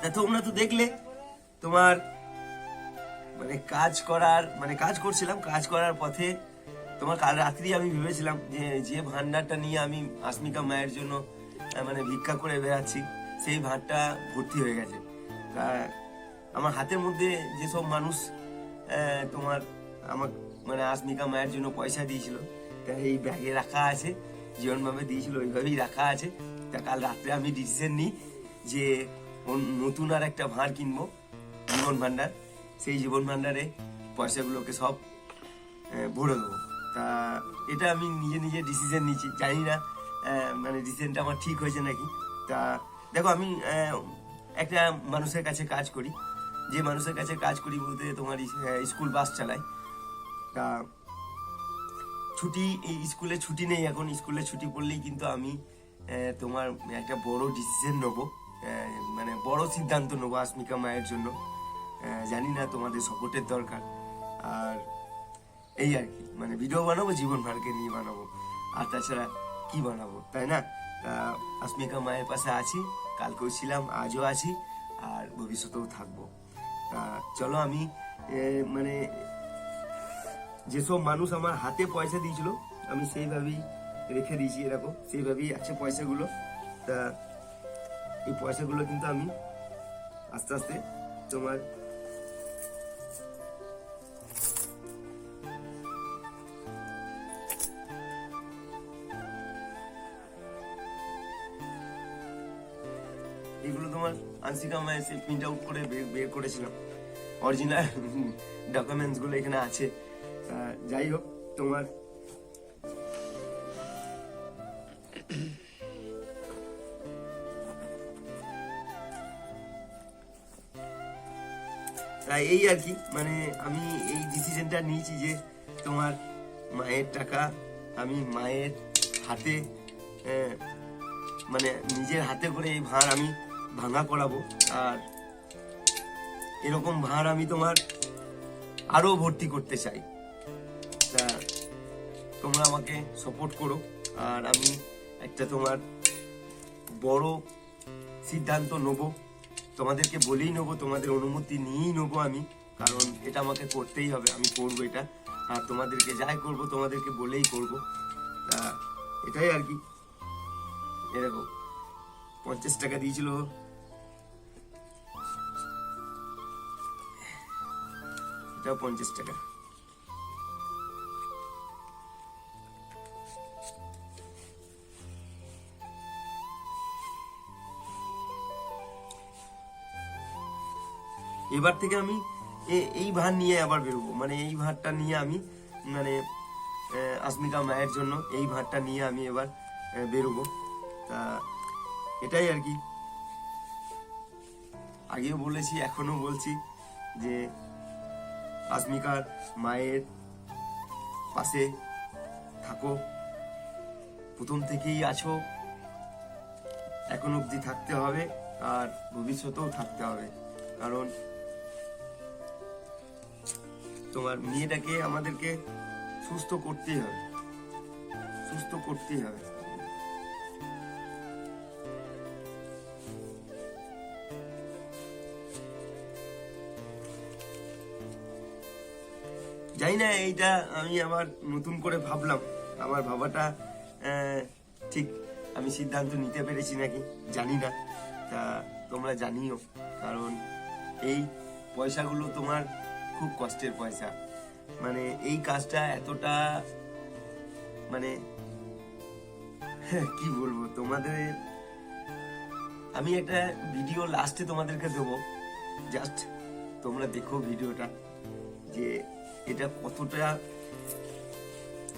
তা তোমরা তো দেখলে তোমার মানে কাজ করার মানে কাজ করছিলাম কাজ করার পথে তোমার কাল রাত্রি আমি ভেবেছিলাম যে যে ভান্ডারটা নিয়ে আমি আসমিকা মায়ের জন্য মানে ভিক্ষা করে বেড়াচ্ছি, সেই ভাঁড়টা ভর্তি হয়ে গেছে। তা আমার হাতের মধ্যে যেসব মানুষ তোমার আমার মানে আসমিকা মায়ের জন্য পয়সা দিয়েছিল, তা এই ব্যাগে রাখা আছে জীবনভাবে দিয়েছিল ওইভাবেই রাখা আছে। তা কাল রাত্রে আমি ডিসিশন নিই যে নতুন আর একটা ভাঁড় কিনবো, জীবন ভাণ্ডার। সেই জীবন ভান্ডারে পয়সাগুলোকে সব ভরে দেবো। তা এটা আমি নিজে নিজে ডিসিশন নিচ্ছি জানি না মানে ডিসিশনটা আমার ঠিক হয়েছে নাকি। তা দেখো, আমি একটা মানুষের কাছে কাজ করি। যে মানুষের কাছে কাজ করি বলতে তোমার স্কুল বাস চালাই তা ছুটি স্কুলে ছুটি নেই এখন, স্কুলে ছুটি পড়লেই কিন্তু আমি তোমার একটা বড় ডিসিশন নেব। মানে বড় সিদ্ধান্ত নেব আসমিকা মায়ের জন্য। জানি না তোমাদের সাপোর্টের দরকার। আর এই আর কি। মানে ভিডিও বানাবো, জীবন ভারকে নিয়ে বানাবো। আর তাছাড়া কি বানাবো, তাই না? তা আসমিকা মায়ের পাশে আছি, কালকেও ছিলাম, আজও আছি, আর ভবিষ্যতেও থাকব। তা চলো আমি মানে যেসব মানুষ আমার হাতে পয়সা দিয়েছিল, আমি সেইভাবেই রেখে দিয়েছি এরকম, সেইভাবেই আছে পয়সাগুলো। তা এই পয়সাগুলো কিন্তু আমি আস্তে আস্তে তোমার এগুলো তোমার আনসিকা মায়ের সেই প্রিন্ট আউট করে বের- করেছিলাম। অরিজিনাল ডকুমেন্টস গুলো এখানে আছে। যাই হোক, তোমার এই আর কি মানে আমি এই ডিসিশনটা নিয়েছি যে তোমার মায়ের টাকা আমি মায়ের হাতে মানে নিজের হাতে করে এই ভাঁড় আমি ভাঙা করাবো। আর এরকম ভাঁড় আমি তোমার আরও ভর্তি করতে চাই। তা তোমরা আমাকে সাপোর্ট করো। আর আমি একটা তোমার বড় সিদ্ধান্ত নেব। তোমাদেরকে বলেই নেব, তোমাদের অনুমতি নিয়েই নেব আমি। কারণ এটা আমাকে করতেই হবে, আমি করব এটা। আর তোমাদেরকে যাই করব, তোমাদেরকে বলেই করব। তা এটাই আর কি। এরকম পঞ্চাশ টাকা দিয়েছিল এটাও পঞ্চাশ টাকা। এবার থেকে আমি এই ভার নিয়ে আবার বেরোবো। মানে এই ভারটা নিয়ে আমি মানে আসমিকা মায়ের জন্য এই ভারটা নিয়ে আমি এবার বেরোবো। তা, এটাই আর কি। আগেও বলেছি এখনও বলছি যে আসমিকার মায়ের পাশে থাকো। প্রথম থেকেই আছো। এখন অবধি থাকতে হবে আর ভবিষ্যতেও থাকতে হবে। কারণ তোমার মেয়েটাকে আমাদেরকে সুস্থ করতেই হবে। সুস্থ করতেই হবে। জানি না, এইটা আমি আবার নতুন করে ভাবলাম। আমার ভাবাটা ঠিক আমি সিদ্ধান্ত নিতে পেরেছি নাকি? জানি না। তা তোমরা জানিও, কারণ এই পয়সাগুলো তোমার খুব কষ্টের পয়সা। মানে এই কাজটা এতটা মানে কি বলব, তোমাদের, আমি একটা ভিডিও লাস্টে তোমাদেরকে দেবো। জাস্ট তোমরা দেখো ভিডিওটা, যে এটা কতটা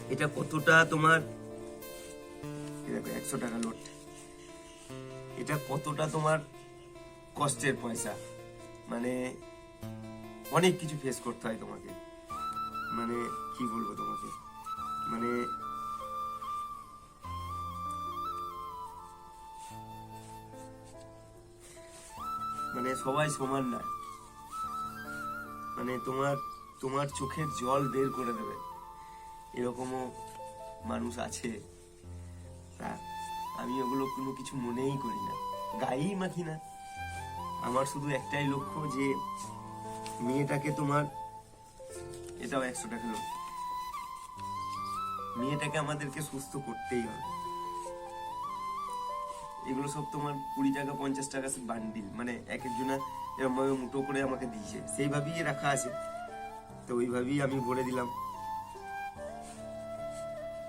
এটা কতটা তোমার একশো টাকা লোট এটা কতটা তোমার কষ্টের পয়সা। মানে অনেক কিছু ফেস করতে হয় তোমাকে। মানে কি বলব তোমাকে? মানে মানে সবাই সমান না। মানে তোমার তোমার চোখের জল বের করে দেবে। এরকমও মানুষ আছে। আমি ওগুলো কোনো কিছু মনেই করি না। গায়েই মাখি না। আমার শুধু একটাই লক্ষ্য যে মেয়েটাকে তোমার এটাও একশো টাকা লোক মেয়েটাকে আমাদেরকে সুস্থ করতেই হবে। এগুলো সব তোমার কুড়ি টাকা, পঞ্চাশ টাকা বান্ডিল মানে এক একজনা এরকম ভাবে মুটো করে আমাকে দিয়েছে। সেইভাবেই রাখা আছে। তো ওইভাবেই আমি ভরে দিলাম।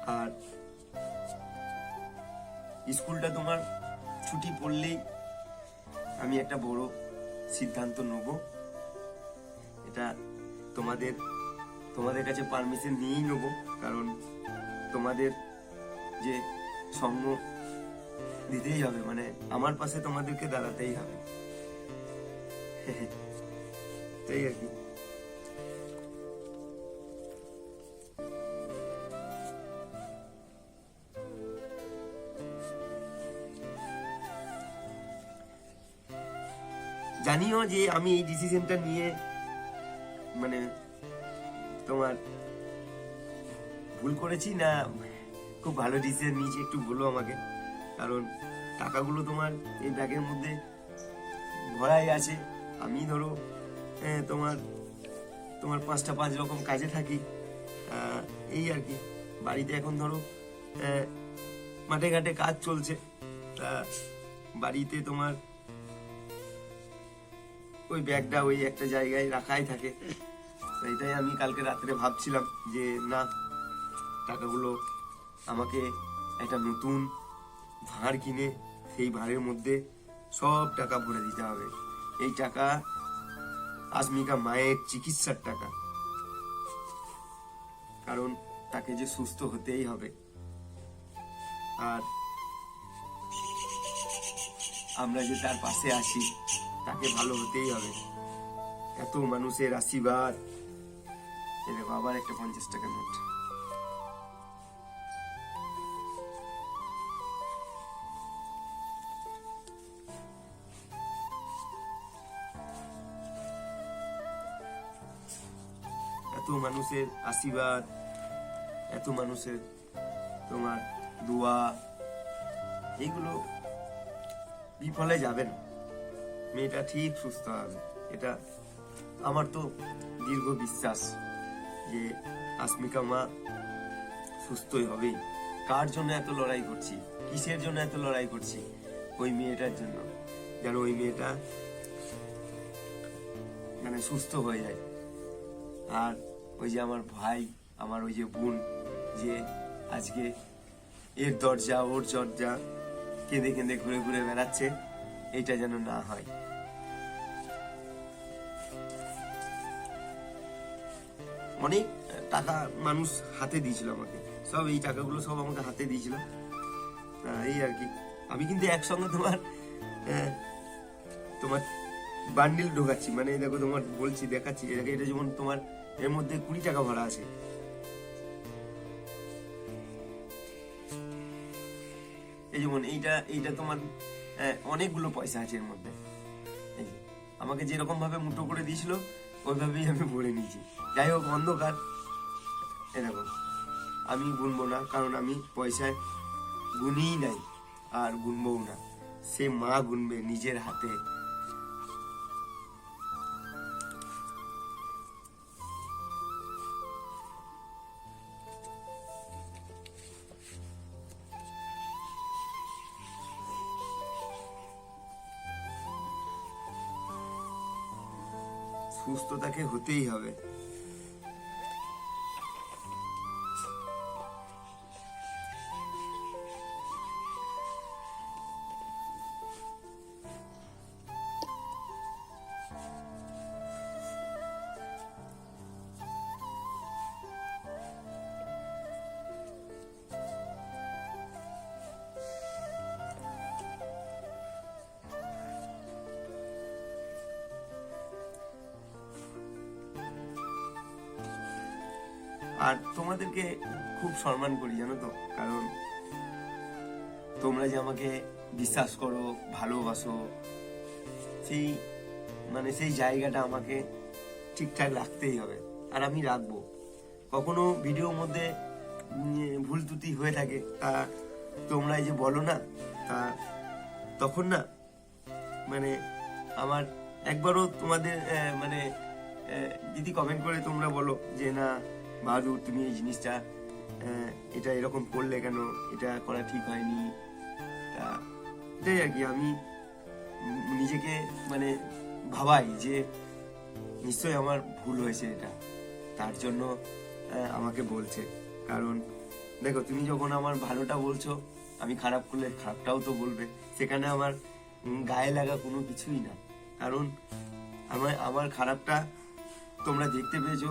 আর স্কুলটা তোমার ছুটি পড়লেই আমি একটা বড় সিদ্ধান্ত নেব। এটা তোমাদের তোমাদের কাছে পারমিশন নিয়েই নেব, কারণ তোমাদের যে সঙ্গ দিতেই হবে মানে আমার পাশে তোমাদেরকে দাঁড়াতেই হবে। তাই আর কি। জানিও যে আমি এই ডিসিশনটা নিয়ে মানে তোমার ভুল করেছি না খুব ভালো ডিসিশন নিয়েছি, একটু বলো আমাকে। কারণ টাকাগুলো তোমার এই ব্যাগের মধ্যে ভরাই আছে। আমি ধরো তোমার তোমার পাঁচটা পাঁচ রকম কাজে থাকি। এই আর কি। বাড়িতে এখন ধরো মাঠে ঘাটে কাজ চলছে। তা বাড়িতে তোমার ওই ব্যাগটা ওই একটা জায়গায় রাখাই থাকে। এটাই আমি কালকে রাত্রে ভাবছিলাম যে, না, টাকাগুলো আমাকে একটা নতুন ভাঁড় কিনে সেই ভাঁড়ের মধ্যে সব টাকা ভরে দিতে হবে। এই টাকা আসমিকা মায়ের চিকিৎসার টাকা। কারণ তাকে যে সুস্থ হতেই হবে। আর আমরা যে তার পাশে আছি তাকে ভালো হতেই হবে। এত মানুষের আশীর্বাদ। এ দেখো আবার একটা পঞ্চাশ টাকা নোট। এত মানুষের আশীর্বাদ, এত মানুষের তোমার দোয়া এইগুলো বিফলে যাবে না। মেয়েটা ঠিক সুস্থ হবে। এটা আমার তো দীর্ঘ বিশ্বাস যে আসমিকা মা সুস্থই হবেই কার জন্য এত লড়াই করছি? কিসের জন্য এত লড়াই করছি? ওই মেয়েটার জন্য। যেন ওই মেয়েটা মানে সুস্থ হয়ে যায়। আর ওই যে আমার ভাই, আমার ওই যে বোন যে আজকে এর দরজা, ওর দরজা কেঁদে কেঁদে ঘুরে ঘুরে বেড়াচ্ছে, এটা যেন না হয়। অনেক টাকা মানুষ হাতে দিয়েছিল আমাকে। সব এই টাকাগুলো সব আমাকে হাতে দিয়েছিল। এই আর কি। আমি কিন্তু একসঙ্গে তোমার তোমার বান্ডিল ঢোকাচ্ছি। মানে দেখো তোমার বলছি, দেখাচ্ছি এটা যেমন তোমার এর মধ্যে কুড়ি টাকা ভরা আছে। এই যেমন এইটা এইটা তোমার অনেকগুলো পয়সা আছে এর মধ্যে। আমাকে যেরকম ভাবে মুঠো করে দিয়েছিল ওইভাবেই আমি ভরে নিয়েছি। যাই হোক অন্ধকার এরকম আমি গুনবো না, কারণ আমি পয়সায় গুনিই নাই আর গুনবও না। সে মা গুনবে নিজের হাতে। সুস্থ তাকে হতেই হবে। আর তোমাদেরকে খুব সম্মান করি, জানো তো? কারণ তোমরা যে আমাকে বিশ্বাস করো, ভালোবাসো, সেই মানে সেই জায়গাটা আমাকে ঠিকঠাক রাখতেই হবে। আর আমি রাখব। কখনো ভিডিওর মধ্যে ভুল ত্রুটি হয়ে থাকে, তা তোমরা যে বলো না, তা তখন না মানে আমার একবারও তোমাদের মানে যদি কমেন্ট করে তোমরা বলো যে না বাহাদুর তুমি এই জিনিসটা এটা এরকম করলে কেন? এটা করা ঠিক হয়নি। তা, এটাই আর কি, আমি নিজেকে মানে ভাবাই যে নিশ্চয়ই আমার ভুল হয়েছে এটা। তার জন্য আমাকে বলছে। কারণ, দেখো, তুমি যখন আমার ভালোটা বলছো, আমি খারাপ করলে খারাপটাও তো বলবে। সেখানে আমার গায়ে লাগা কোনো কিছুই না। কারণ, আমার আমার খারাপটা তোমরা দেখতে পেয়েছ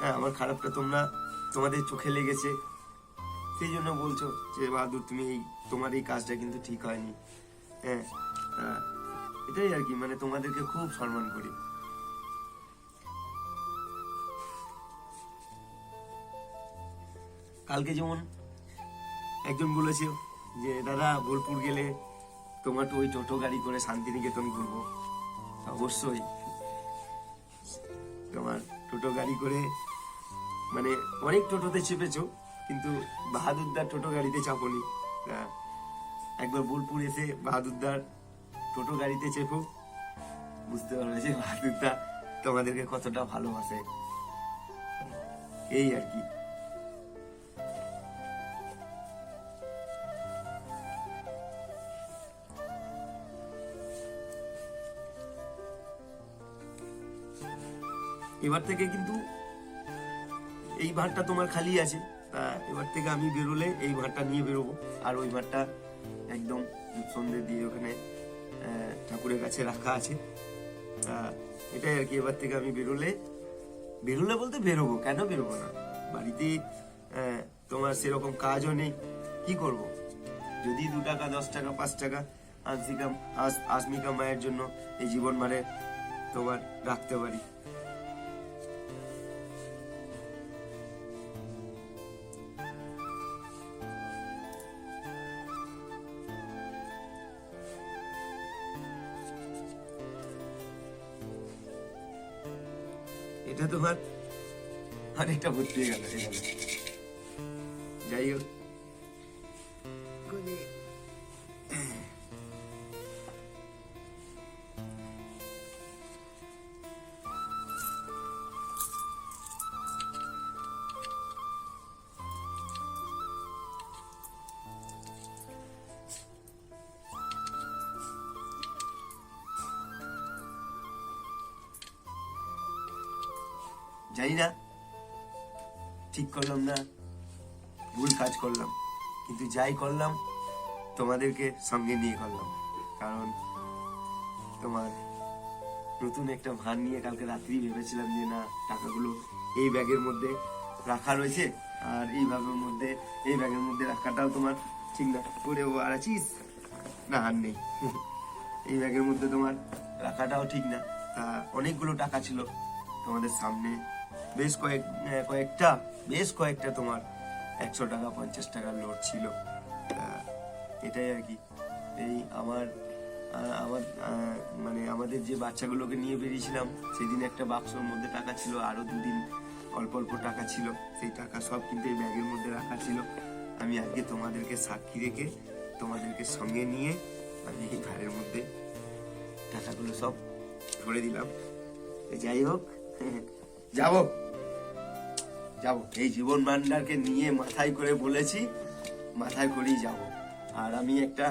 হ্যাঁ আমার খারাপটা তোমরা, তোমাদের চোখে লেগেছে। সেই জন্য বলছো যে, বাহাদুর, তুমি এই, তোমার এই কাজটা কিন্তু ঠিক হয়নি। হ্যাঁ এটাই আর কি মানে তোমাদেরকে খুব সম্মান করি। কালকে যেমন একজন বলেছে যে, দাদা, বোলপুর গেলে তোমার তো ওই টোটো গাড়ি করে শান্তিনিকেতন ঘুরবো। অবশ্যই। তোমার টোটো গাড়ি করে মানে অনেক টোটোতে চেপেছো, কিন্তু বাহাদুরদার টোটো গাড়িতে চাপনি। একবার বোলপুর এসে বাহাদুরদার টোটো গাড়িতে চেপো, বুঝতে পারবে যে বাহাদুরদা তোমাদেরকে কতটা ভালোবাসে। এই আর কি। এবার থেকে কিন্তু এই ভাঁড়টা তোমার খালি আছে। তা এবার থেকে আমি বেরোলে এই ভাঁড়টা নিয়ে বেরোবো। আর ওই ভাঁড়টা একদম সন্ধে দিয়ে ওখানে ঠাকুরের কাছে রাখা আছে। তা এটাই আর কি, এবার থেকে আমি বেরোলে বেরোলে বলতে বেরোবো। কেন বেরোবো না? বাড়িতে তোমার সেরকম কাজও নেই। কি করব? যদি দু টাকা, দশ টাকা, পাঁচ টাকা আজমিকা আজ- আসমিকা মায়ের জন্য এই জীবন মানে তোমার রাখতে পারি। এটা তোমার অনেকটা ভর্তি হয়ে গেল যাই হোক। ভুল কাজ করলাম, কিন্তু যাই করলাম, তোমাদেরকে সঙ্গে নিয়ে করলাম। কারণ তোমার নতুন একটা ভান নিয়ে কালকে রাত্রি ভেবেছিলাম যে না, টাকাগুলো এই ব্যাগের মধ্যে রাখা রয়েছে, আর এই ব্যাগের মধ্যে, এই ব্যাগের মধ্যে রাখাটাও তোমার ঠিক না। করে ও, আর আছিস? না, আর নেই। এই ব্যাগের মধ্যে তোমার রাখাটাও ঠিক না। তা অনেকগুলো টাকা ছিল তোমাদের সামনে। বেশ কয়েক কয়েকটা, বেশ কয়েকটা তোমার একশো টাকা, পঞ্চাশ টাকার নোট ছিল। এটাই আর কি। এই আমার আমার মানে আমাদের যে বাচ্চাগুলোকে নিয়ে বেরিয়েছিলাম, সেদিন একটা বাক্সর মধ্যে টাকা ছিল আরও দুদিন অল্প অল্প টাকা ছিল। সেই টাকা সব কিন্তু এই ব্যাগের মধ্যে রাখা ছিল। আমি আজকে তোমাদেরকে সাক্ষী রেখে তোমাদেরকে সঙ্গে নিয়ে আমি এই ঘরের মধ্যে টাকাগুলো সব ধরে দিলাম। যাই হোক, যাব। যাব এই জীবন ভান্ডারকে নিয়ে মাথায় করে বলেছি, মাথায় করেই যাব আর আমি একটা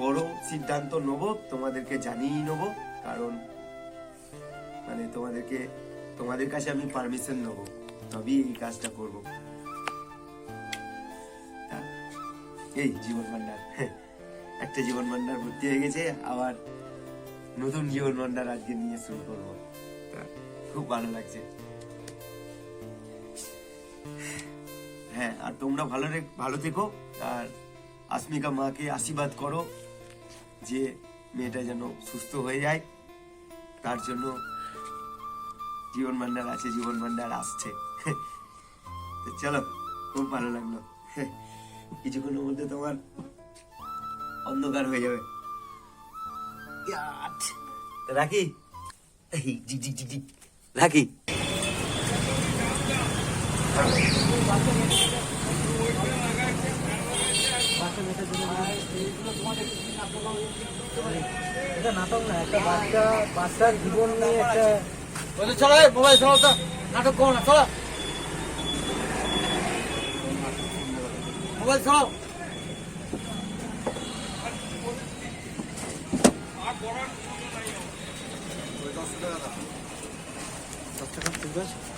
বড় সিদ্ধান্ত নেব, তোমাদেরকে জানিয়েই নেব, কারণ মানে তোমাদেরকে, তোমাদের কাছে আমি পারমিশন নেব, তবেই এই কাজটা করব। এই জীবন ভান্ডার একটা জীবন ভান্ডার ভর্তি হয়ে গেছে, আবার নতুন জীবন ভান্ডার আজকে নিয়ে শুরু করব। খুব ভালো লাগছে। হ্যাঁ আর তোমরা ভালো ভালো থেকো, আর আসমিকা মাকে আশীর্বাদ করো যে মেয়েটা যেন সুস্থ হয়ে যায়। তার জন্য জীবন ভান্ডার আছে, জীবন ভান্ডার আসছে। চলো, খুব ভালো লাগল। কিছুক্ষণের মধ্যে তোমার অন্ধকার হয়ে যাবে। রাখি? রাখি? এটা নাটক না একটা বাচ্চা, বাচ্চার জীবন নিয়ে একটা চলো। মোবাইল চলো নাটক করো না চলো। মোবাইল চলো দশ টাকা আছে